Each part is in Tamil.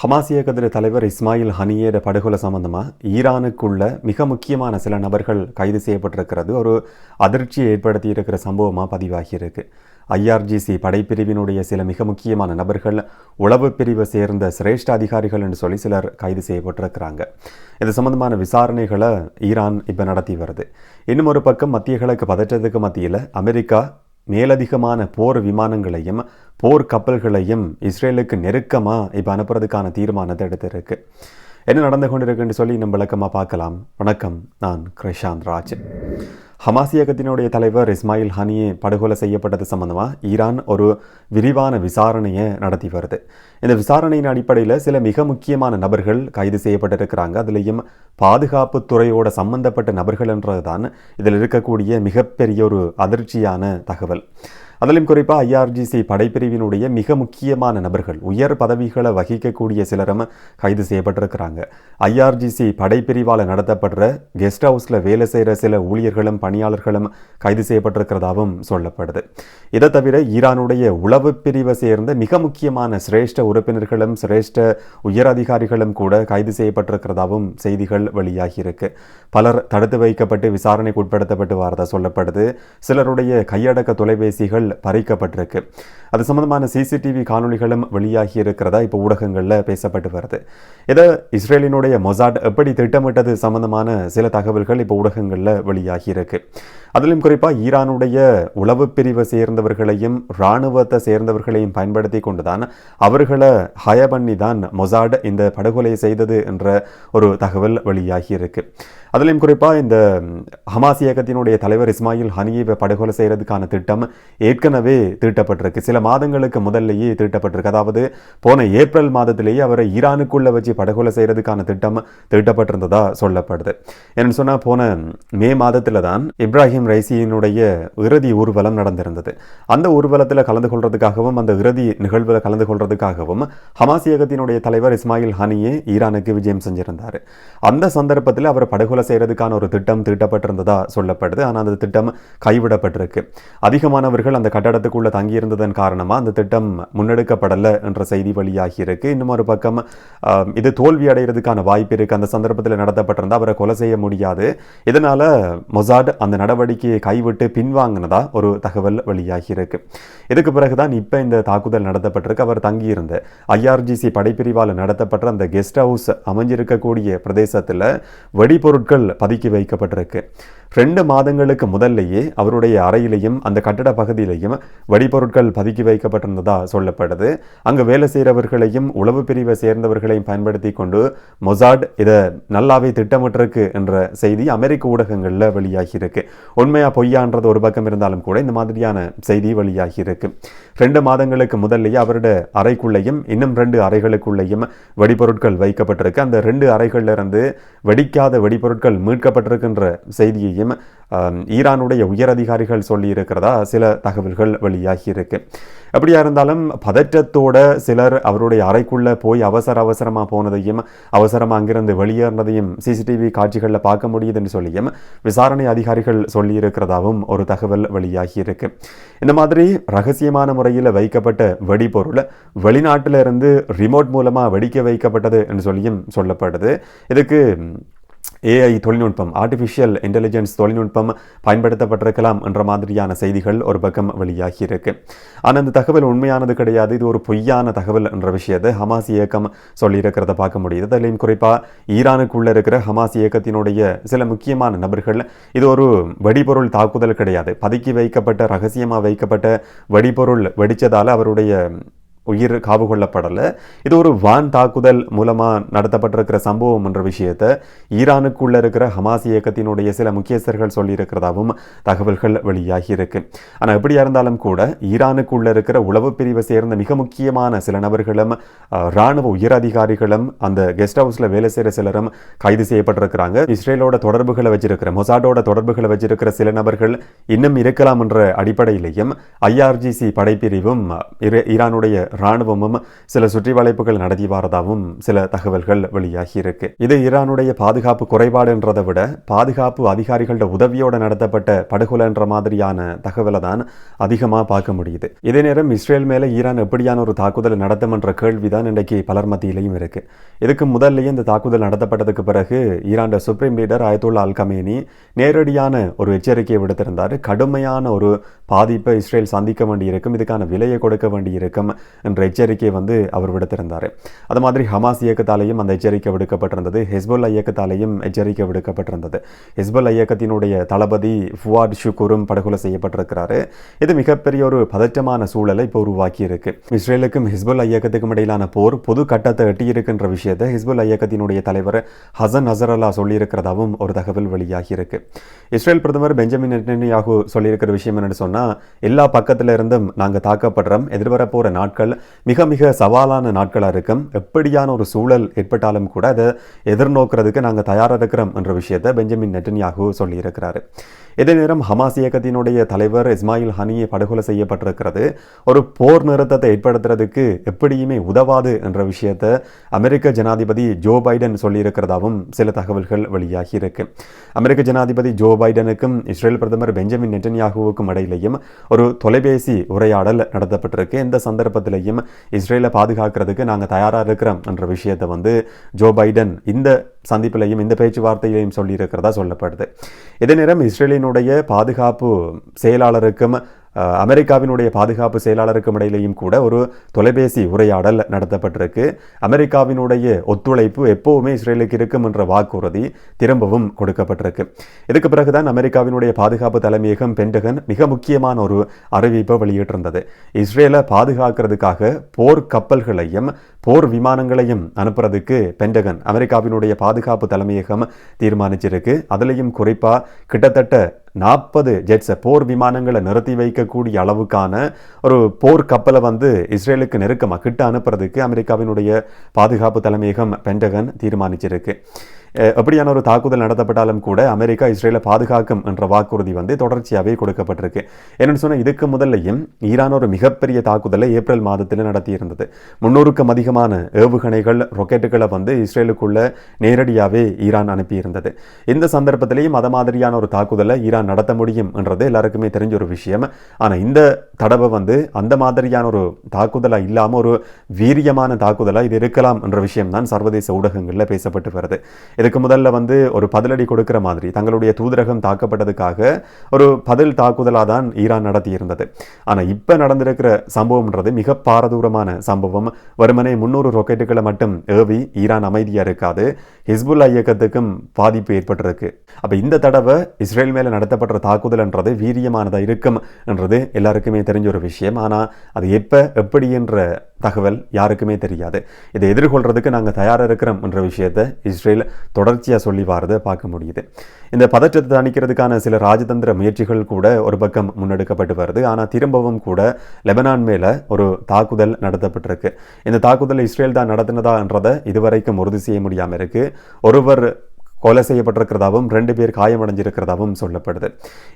ஹமாஸ் இயக்கத்தின் தலைவர் இஸ்மாயில் ஹனியேட படுகொலை சம்பந்தமாக ஈரானுக்குள்ள மிக முக்கியமான சில நபர்கள் கைது செய்யப்பட்டிருக்கிறது. ஒரு அதிர்ச்சியை ஏற்படுத்தி இருக்கிற சம்பவமாக பதிவாகியிருக்கு ஐஆர்ஜிசி படைப்பிரிவினுடைய சில மிக முக்கியமான நபர்கள் உளவு பிரிவை சேர்ந்த சிரேஷ்ட அதிகாரிகள் என்று சொல்லி சிலர் கைது செய்யப்பட்டிருக்கிறாங்க. இது சம்பந்தமான விசாரணைகளை ஈரான் இப்போ நடத்தி வருது. இன்னும் ஒரு பக்கம் மத்திய கிழக்கு பதற்றத்துக்கு மத்தியில் அமெரிக்கா மேலதிகமான போர் விமானங்களையும் போர் கப்பல்களையும் இஸ்ரேலுக்கு நெருக்கமாக இப்போ அனுப்புறதுக்கான தீர்மானத்தை எடுத்திருக்கு. என்ன நடந்து கொண்டிருக்குன்னு சொல்லி நம்ம விளக்கமாக பார்க்கலாம். வணக்கம் நான் கிருஷாந்த் ராஜ் ஹமாஸ் இயக்கத்தினுடைய தலைவர் இஸ்மாயில் ஹனியே படுகொலை செய்யப்பட்டது சம்பந்தமாக ஈரான் ஒரு விரிவான விசாரணையை நடத்தி வருது. இந்த விசாரணையின் அடிப்படையில் சில மிக முக்கியமான நபர்கள் கைது செய்யப்பட்டிருக்கிறாங்க. அதுலேயும் பாதுகாப்பு துறையோட சம்பந்தப்பட்ட நபர்கள் என்றது தான் இதில் இருக்கக்கூடிய மிகப்பெரிய ஒரு அதிர்ச்சியான தகவல். அதிலும் குறிப்பாக ஐஆர்ஜிசி படைப்பிரிவினுடைய மிக முக்கியமான நபர்கள் உயர் பதவிகளை வகிக்கக்கூடிய சிலரும் கைது செய்யப்பட்டிருக்கிறாங்க. ஐஆர்ஜிசி படைப்பிரிவால் நடத்தப்படுற கெஸ்ட் ஹவுஸில் வேலை செய்கிற சில ஊழியர்களும் பணியாளர்களும் கைது செய்யப்பட்டிருக்கிறதாகவும் சொல்லப்படுது. இதை தவிர ஈரானுடைய உளவு பிரிவை சேர்ந்த மிக முக்கியமான சிரேஷ்ட உறுப்பினர்களும் சிரேஷ்ட உயர் அதிகாரிகளும் கூட கைது செய்யப்பட்டிருக்கிறதாகவும் செய்திகள் வெளியாகியிருக்கு. பலர் தடுத்து வைக்கப்பட்டு விசாரணைக்கு உட்படுத்தப்பட்டு வரதா சொல்லப்படுது. சிலருடைய கையடக்க தொலைபேசிகள் பறிக்கப்பட்டிருக்கு. அது சம்பந்தமான சிசிடிவி காணொளிகளும் வெளியாகி இருக்கிறதா? இப்போ ஊடகங்களில் பேசப்பட்டு வருது. இதை இஸ்ரேலினுடைய மொசாட் எப்படி திட்டமிட்டது சம்பந்தமான சில தகவல்கள் இப்போ ஊடகங்களில் வெளியாகி இருக்கு. அதிலும் குறிப்பாக ஈரானுடைய உளவு பிரிவை சேர்ந்தவர்களையும் இராணுவத்தை சேர்ந்தவர்களையும் பயன்படுத்தி கொண்டுதான் அவர்களை ஹய பண்ணி தான் மொசாட் இந்த படுகொலை செய்தது என்ற ஒரு தகவல் வெளியாகி இருக்கு. அதிலும் குறிப்பாக இந்த ஹமாஸ் இயக்கத்தினுடைய தலைவர் இஸ்மாயில் ஹனியை படுகொலை செய்கிறதுக்கான திட்டம் ஏற்கனவே தீட்டப்பட்டிருக்கு. சில மாதங்களுக்கு முதல்லையே தீட்டப்பட்டிருக்கு. அதாவது போன ஏப்ரல் மாதத்திலேயே அவரை ஈரானுக்குள்ள வச்சு படுகொலை செய்கிறதுக்கான திட்டம் தீட்டப்பட்டிருந்ததா சொல்லப்படுது. என்னன்னு சொன்னால் போன மே மாதத்தில் தான் இப்ராஹிம் ரைசியினுடைய இறுதி ஊர்வலம் நடந்திருந்தது. அந்த ஊர்வலத்தில் கலந்து கொள்றதுக்காகவும் அந்த இறுதி நிகழ்வில் கலந்து கொள்றதுக்காகவும் ஹமாஸ் இயக்கத்தினுடைய தலைவர் இஸ்மாயில் ஹனியே ஈரானுக்கு விஜயம் செஞ்சிருந்தார். அந்த சந்தர்ப்பத்தில் அவர் படுகொலை செய்கிறதுக்கான ஒரு திட்டம் தீட்டப்பட்டிருந்ததா சொல்லப்படுது. ஆனால் அந்த திட்டம் கைவிடப்பட்டிருக்கு. அதிகமானவர்கள் அந்த கட்டடத்துக்குள்ளே தங்கியிருந்ததன் காரணமாக அந்த திட்டம் முன்னெடுக்கப்படலை என்ற செய்தி வெளியாகி இருக்கு. இன்னும் ஒரு பக்கம் ஆஹ், இது தோல்வி அடைகிறதுக்கான வாய்ப்பு இருக்கு. அந்த சந்தர்ப்பத்தில் நடத்தப்பட்டிருந்தா அவரை கொலை செய்ய முடியாது. இதனால மொசாட் அந்த நடவடிக்கை நடவடிக்கையை கைவிட்டு பின்வாங்கினதா ஒரு தகவல் வெளியாகி இருக்கு. இதுக்கு பிறகுதான் இப்போ இந்த தாக்குதல் நடத்தப்பட்டிருக்கு. அவர் தங்கியிருந்த ஐஆர்ஜிசி படைப்பிரிவால் நடத்தப்பட்ட அந்த கெஸ்ட் ஹவுஸ் அமைஞ்சிருக்கக்கூடிய பிரதேசத்தில் வெடிபொருட்கள் பதுக்கி வைக்கப்பட்டிருக்கு. ரெண்டு மாதங்களுக்கு முதல்லையே அவருடைய அறையிலையும் அந்த கட்டட பகுதியிலையும் வெடிபொருட்கள் பதுக்கி வைக்கப்பட்டிருந்ததா சொல்லப்படுது. அங்கு வேலை செய்கிறவர்களையும் உளவு பிரிவை சேர்ந்தவர்களையும் பயன்படுத்தி கொண்டு மொசாட் இதை நல்லாவே திட்டமிட்டிருக்கு என்ற செய்தி அமெரிக்க ஊடகங்களில் வெளியாகியிருக்கு உண்மையா பொய்யான்றது ஒரு பக்கம் இருந்தாலும் கூட இந்த மாதிரியான செய்தி வெளியாகி இருக்கு. ரெண்டு மாதங்களுக்கு முதல்லேயே அவருடைய அறைக்குள்ளேயும் இன்னும் ரெண்டு அறைகளுக்குள்ளேயும் வெடிபொருட்கள் வைக்கப்பட்டிருக்கு. அந்த ரெண்டு அறைகள்ல இருந்து வெடிக்காத வெடிபொருட்கள் மீட்கப்பட்டிருக்கின்ற செய்தியையும் ஈரானுடைய உயர் அதிகாரிகள் சில தகவல்கள் வெளியாகி இருக்கு எப்படியா இருந்தாலும் பதற்றத்தோட சிலர் அவருடைய அறைக்குள்ள போய் அவசர அவசரமா போனதையும் அவசரமா அங்கிருந்து வெளியேறினதையும் சிசிடிவி காட்சிகளில் பார்க்க முடியுதுன்னு சொல்லியும் விசாரணை அதிகாரிகள் சொல்லியிருக்கிறதாவும் ஒரு தகவல் வெளியாகி இருக்கு இந்த மாதிரி ரகசியமான முறையில் வைக்கப்பட்ட வெடிபொருள் வெளிநாட்டில இருந்து ரிமோட் மூலமா வெடிக்க வைக்கப்பட்டது என்று சொல்லியும் சொல்லப்படுது. இதுக்கு ஏஐ தொழில்நுட்பம் ஆர்டிஃபிஷியல் இன்டெலிஜென்ஸ் தொழில்நுட்பம் பயன்படுத்தப்பட்டிருக்கலாம் என்ற மாதிரியான செய்திகள் ஒரு பக்கம் வெளியாகி இருக்கு. ஆனால் அந்த தகவல் உண்மையானது கிடையாது. இது ஒரு பொய்யான தகவல் என்ற விஷயத்தை ஹமாஸ் இயக்கம் சொல்லியிருக்கிறத பார்க்க முடியுது. அதிலையும் குறிப்பாக ஈரானுக்குள்ளே இருக்கிற ஹமாஸ் இயக்கத்தினுடைய சில முக்கியமான நபர்கள் இது ஒரு வெடிபொருள் தாக்குதல் கிடையாது. பதுக்கி வைக்கப்பட்ட ரகசியமாக வைக்கப்பட்ட வெடிபொருள் வெடித்ததால் அவருடைய உயிர் காவு கொள்ளப்படலை இது ஒரு வான் தாக்குதல் மூலமாக நடத்தப்பட்டிருக்கிற சம்பவம் என்ற விஷயத்தை ஈரானுக்குள்ளே இருக்கிற ஹமாஸ் இயக்கத்தினுடைய சில முக்கியஸ்தர்கள் சொல்லியிருக்கிறதாகவும் தகவல்கள் வெளியாகி இருக்கு. ஆனால் எப்படியா இருந்தாலும் கூட ஈரானுக்குள்ளே இருக்கிற உளவு பிரிவை சேர்ந்த மிக முக்கியமான சில நபர்களும் இராணுவ ராணுவ உயர் அதிகாரிகளும் அந்த கெஸ்ட் ஹவுஸில் வேலை செய்கிற சிலரும் கைது செய்யப்பட்டிருக்கிறாங்க. இஸ்ரேலோட தொடர்புகளை வச்சிருக்கிற மொசாடோட தொடர்புகளை வச்சிருக்கிற சில நபர்கள் இன்னும் இருக்கலாம் என்ற அடிப்படையிலையும் ஐஆர்ஜிசி படைப்பிரிவும் ஈரானுடைய ராணுவமும் சில சுற்றி வளைப்புகள் நடத்தி வரதாகவும் சில தகவல்கள் வெளியாகியிருக்கு. இது ஈரானுடைய பாதுகாப்பு குறைபாடுன்றதை விட பாதுகாப்பு அதிகாரிகளோட உதவியோடு நடத்தப்பட்ட படுகொலைன்ற மாதிரியான தகவலை தான் அதிகமாக பார்க்க முடியுது. இதே நேரம் இஸ்ரேல் மேலே ஈரான் எப்படியான ஒரு தாக்குதல் நடத்தும் என்ற கேள்விதான் இன்றைக்கு பலர் மத்தியிலையும் இருக்கு. இதுக்கு முதல்லயே இந்த தாக்குதல் நடத்தப்பட்டதுக்கு பிறகு Iran supreme leader Ayatollah al Khamenei நேரடியான ஒரு எச்சரிக்கையை விடுத்திருந்தார். கடுமையான ஒரு பாதிப்பை இஸ்ரேல் சந்திக்க வேண்டியிருக்கும் இதுக்கான விலையை கொடுக்க வேண்டியிருக்கும் என்ற எச்சரிக்கை வந்து அவர் விடுத்திருந்தார். அது மாதிரி ஹமாஸ் இயக்கத்தாலேயும் அந்த எச்சரிக்கை விடுக்கப்பட்டிருந்தது. ஹெஸ்புல்லா இயக்கத்தாலேயும் எச்சரிக்கை விடுக்கப்பட்டிருந்தது. ஹெஸ்புல்லா இயக்கத்தினுடைய தளபதி ஃபுவாட் ஷுக்கூரும் படுகொலை செய்யப்பட்டிருக்கிறாரு. இது மிகப்பெரிய ஒரு பதற்றமான சூழலை இப்போ உருவாக்கி இருக்கு இஸ்ரேலுக்கும் ஹிஸ்புல்லா இயக்கத்துக்கும் இடையிலான போர் பொது கட்டத்தை எட்டியிருக்கின்ற விஷயத்தை ஹிஸ்புல்லா இயக்கத்தினுடைய தலைவர் ஹசன் ஹசரல்லா சொல்லியிருக்கிறதாவும் ஒரு தகவல் வெளியாகி இருக்கு இஸ்ரேல் பிரதமர் பெஞ்சமின் நெட்டன்யாகு சொல்லியிருக்கிற விஷயம் என்னன்னு சொன்னால் எல்லா பக்கத்தில் இருந்தும் நாங்கள் தாக்கப்படுறோம். எதிர்வரப்போகிற நாட்கள் மிக மிக சவாலான நாட்களாக இருக்கும். எப்படியான ஒரு சூழல் ஏற்பட்டாலும் கூட அதை எதிர்நோக்கிறதுக்கு நாங்கள் தயாராக இருக்கிறோம் என்ற விஷயத்தை பெஞ்சமின் நெட்டன்யாகு சொல்லியிருக்கிறாரு. இதே நேரம் ஹமாஸ் இயக்கத்தினுடைய தலைவர் இஸ்மாயில் ஹனியை படுகொலை செய்யப்பட்டிருக்கிறது. ஒரு போர் நிறுத்தத்தை ஏற்படுத்துறதுக்கு எப்படியுமே உதவாது என்ற விஷயத்தை அமெரிக்க ஜனாதிபதி ஜோ பைடன் சொல்லியிருக்கிறதாவும் சில தகவல்கள் வெளியாகி இருக்கு. அமெரிக்க ஜனாதிபதி ஜோ பைடனுக்கும் இஸ்ரேல் பிரதமர் பெஞ்சமின் நெட்டன்யாகுவுக்கும் இடையிலையும் ஒரு தொலைபேசி உரையாடல் நடத்தப்பட்டிருக்கு. இந்த சந்தர்ப்பத்திலையும் இஸ்ரேலை பாதுகாக்கிறதுக்கு நாங்கள் தயாராக இருக்கிறோம் என்ற விஷயத்தை வந்து ஜோ பைடன் இந்த சந்திப்பிலையும் இந்த பேச்சுவார்த்தையிலையும் சொல்லியிருக்கிறதா சொல்லப்படுது. இதே நேரம் இஸ்ரேலினுடைய பாதுகாப்பு செயலாளருக்கும் அமெரிக்காவினுடைய பாதுகாப்பு செயலாளருக்கும் இடையிலையும் கூட ஒரு தொலைபேசி உரையாடல் நடத்தப்பட்டிருக்கு. அமெரிக்காவினுடைய ஒத்துழைப்பு எப்போவுமே இஸ்ரேலுக்கு இருக்கும் என்ற வாக்குறுதி திரும்பவும் கொடுக்கப்பட்டிருக்கு. இதுக்கு பிறகுதான் அமெரிக்காவினுடைய பாதுகாப்பு தலைமையகம் பென்டகன் மிக முக்கியமான ஒரு அறிவிப்பை வெளியிட்டிருந்தது. இஸ்ரேலை பாதுகாக்கிறதுக்காக போர் கப்பல்களையும் போர் விமானங்களையும் அனுப்புறதுக்கு பென்டகன் அமெரிக்காவினுடைய பாதுகாப்பு தலைமையகம் தீர்மானிச்சிருக்கு. அதுலேயும் குறிப்பாக கிட்டத்தட்ட நாற்பது ஜெட்ஸை போர் விமானங்களை நிறுத்தி வைக்கக்கூடிய அளவுக்கான ஒரு போர் கப்பலை வந்து இஸ்ரேலுக்கு நெருக்கமாக கிட்ட அனுப்புறதுக்கு அமெரிக்காவினுடைய பாதுகாப்பு தலைமையகம் பென்டகன் தீர்மானிச்சிருக்கு. எப்படியான ஒரு தாக்குதல் நடத்தப்பட்டாலும் கூட அமெரிக்கா இஸ்ரேலை பாதுகாக்கும் என்ற வாக்குறுதி வந்து தொடர்ச்சியாகவே கொடுக்கப்பட்டிருக்கு. என்னென்னு சொன்னால் இதுக்கு முதல்லையும் ஈரான் ஒரு மிகப்பெரிய தாக்குதலை ஏப்ரல் மாதத்தில் நடத்தியிருந்தது. முன்னூறுக்கும் அதிகமான ஏவுகணைகள் ரொக்கெட்டுகளை வந்து இஸ்ரேலுக்குள்ள நேரடியாகவே ஈரான் அனுப்பியிருந்தது. இந்த சந்தர்ப்பத்திலையும் அதை மாதிரியான ஒரு தாக்குதலை ஈரான் நடத்த முடியும் என்றது எல்லாருக்குமே தெரிஞ்ச ஒரு விஷயம். ஆனால் இந்த தடவை வந்து அந்த மாதிரியான ஒரு தாக்குதலாக இல்லாமல் ஒரு வீரியமான தாக்குதலாக இது இருக்கலாம் என்ற விஷயம் தான் சர்வதேச ஊடகங்களில் பேசப்பட்டு வருது. இதுக்கு முதல்ல வந்து ஒரு பதிலடி கொடுக்கிற மாதிரி தங்களுடைய தூதரகம் தாக்கப்பட்டதுக்காக ஒரு பதில் தாக்குதலாக தான் ஈரான் நடத்தியிருந்தது. ஆனால் இப்போ நடந்திருக்கிற சம்பவம்ன்றது மிக பாரதூரமான சம்பவம். வருமனே முன்னூறு ராக்கெட்டுகளை மட்டும் ஏவி ஈரான் அமைதியாக இருக்காது. ஹிஸ்புல்லா இயக்கத்துக்கும் பாதிப்பு ஏற்பட்டிருக்கு. அப்போ இந்த தடவை இஸ்ரேல் மேலே நடத்தப்படுற தாக்குதல்ன்றது வீரியமானதாக இருக்கும் என்றது எல்லாருக்குமே தெரிஞ்ச ஒரு விஷயம். ஆனால் அது எப்போ எப்படி என்ற தகவல் யாருக்குமே தெரியாது. இதை எதிர்கொள்றதுக்கு நாங்கள் தயாராக இருக்கிறோம் என்ற விஷயத்தை இஸ்ரேல் தொடர்ச்சியாக சொல்லி வாரதை பார்க்க முடியுது. இந்த பதற்றத்தை தணிக்கிறதுக்கான சில ராஜதந்திர முயற்சிகள் கூட ஒரு பக்கம் முன்னெடுக்கப்பட்டு வருது. ஆனால் திரும்பவும் கூட லெபனான் மேலே ஒரு தாக்குதல் நடத்தப்பட்டிருக்கு. இந்த தாக்குதல் இஸ்ரேல் தான் நடத்தினதான்றதை இதுவரைக்கும் உறுதி செய்ய முடியாமல் இருக்கு. ஒருவர் கொலை செய்யப்பட்டிருக்கிறதாவும் ரெண்டு பேர் காயமடைஞ்சிருக்கிறதாவும் சொல்லப்படுது.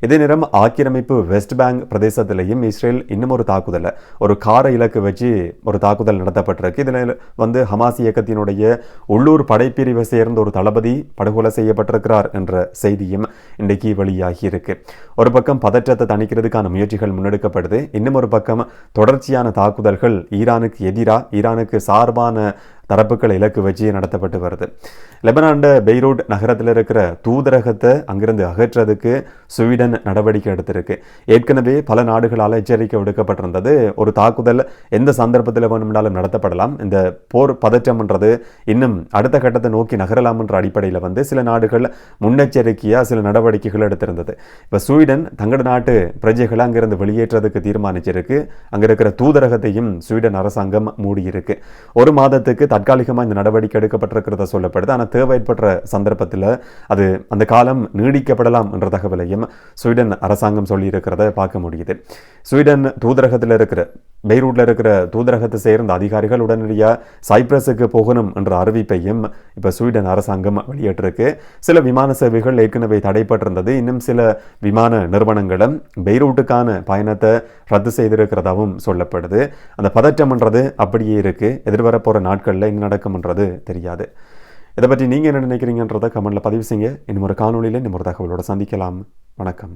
இதே நேரம் ஆக்கிரமிப்பு வெஸ்ட் பேங்க் பிரதேசத்திலையும் இஸ்ரேல் இன்னும் ஒரு தாக்குதலை ஒரு கார இலக்கு வச்சு ஒரு தாக்குதல் நடத்தப்பட்டிருக்கு. இதில் வந்து ஹமாஸ் இயக்கத்தினுடைய உள்ளூர் படைப்பிரிவை சேர்ந்த ஒரு தளபதி படுகொலை செய்யப்பட்டிருக்கிறார் என்ற செய்தியும் இன்றைக்கு வெளியாகி இருக்கு. ஒரு பக்கம் பதற்றத்தை தணிக்கிறதுக்கான முயற்சிகள் முன்னெடுக்கப்படுது. இன்னும் ஒரு பக்கம் தொடர்ச்சியான தாக்குதல்கள் ஈரானுக்கு எதிராக ஈரானுக்கு சார்பான தரப்புகள் இலக்கு வச்சு நடத்தப்பட்டு வருது. லெபனாண்ட பெய்ரூட் நகரத்தில் இருக்கிற தூதரகத்தை அங்கிருந்து அகற்றதுக்கு ஸ்வீடன் நடவடிக்கை எடுத்திருக்கு. ஏற்கனவே பல நாடுகளால் எச்சரிக்கை விடுக்கப்பட்டிருந்தது. ஒரு தாக்குதல் எந்த சந்தர்ப்பத்தில் வேணும்னாலும் நடத்தப்படலாம். இந்த போர் பதற்றம்ன்றது இன்னும் அடுத்த கட்டத்தை நோக்கி நகரலாம் என்ற அடிப்படையில் வந்து சில நாடுகள் முன்னெச்சரிக்கையாக சில நடவடிக்கைகள் எடுத்திருந்தது. இப்போ ஸ்வீடன் தங்களோட நாட்டு பிரஜைகளை அங்கிருந்து வெளியேற்றதுக்கு தீர்மானிச்சிருக்கு. அங்கே இருக்கிற தூதரகத்தையும் ஸ்வீடன் அரசாங்கம் மூடியிருக்கு. ஒரு மாதத்துக்கு தற்காலிகமாக இந்த நடவடிக்கை எடுக்கப்பட்டிருக்கிறத சொல்லப்படுது. ஆனால் தேவை ஏற்பட்ட சந்தர்ப்பத்தில் அது அந்த காலம் நீடிக்கப்படலாம் என்ற தகவலையும் ஸ்வீடன் அரசாங்கம் சொல்லியிருக்கிறத பார்க்க முடியுது. ஸ்வீடன் தூதரகத்தில் இருக்கிற பெய்ரூட்டில் இருக்கிற தூதரகத்தை சேர்ந்த அதிகாரிகள் உடனடியாக சைப்ரஸுக்கு போகணும் என்ற அறிவிப்பையும் இப்போ ஸ்வீடன் அரசாங்கம் வெளியிட்டிருக்கு. சில விமான சேவைகள் ஏற்கனவே தடைப்பட்டிருந்தது. இன்னும் சில விமான நிறுவனங்களும் பெய்ரூட்டுக்கான பயணத்தை ரத்து செய்திருக்கிறதாகவும் சொல்லப்படுது. அந்த பதற்றம்ன்றது அப்படியே இருக்குது எதிர்வரப்போகிற நாட்களில் என்ன நடக்கும்ன்றது தெரியாது. இதை பற்றி நீங்கள் என்ன நினைக்கிறீங்கன்றதை கமெண்ட்டில் பதிவு செய்யுங்க. இன்னும் ஒரு காணொலியில் இன்னும் ஒரு தகவலோடு சந்திக்கலாம். வணக்கம்.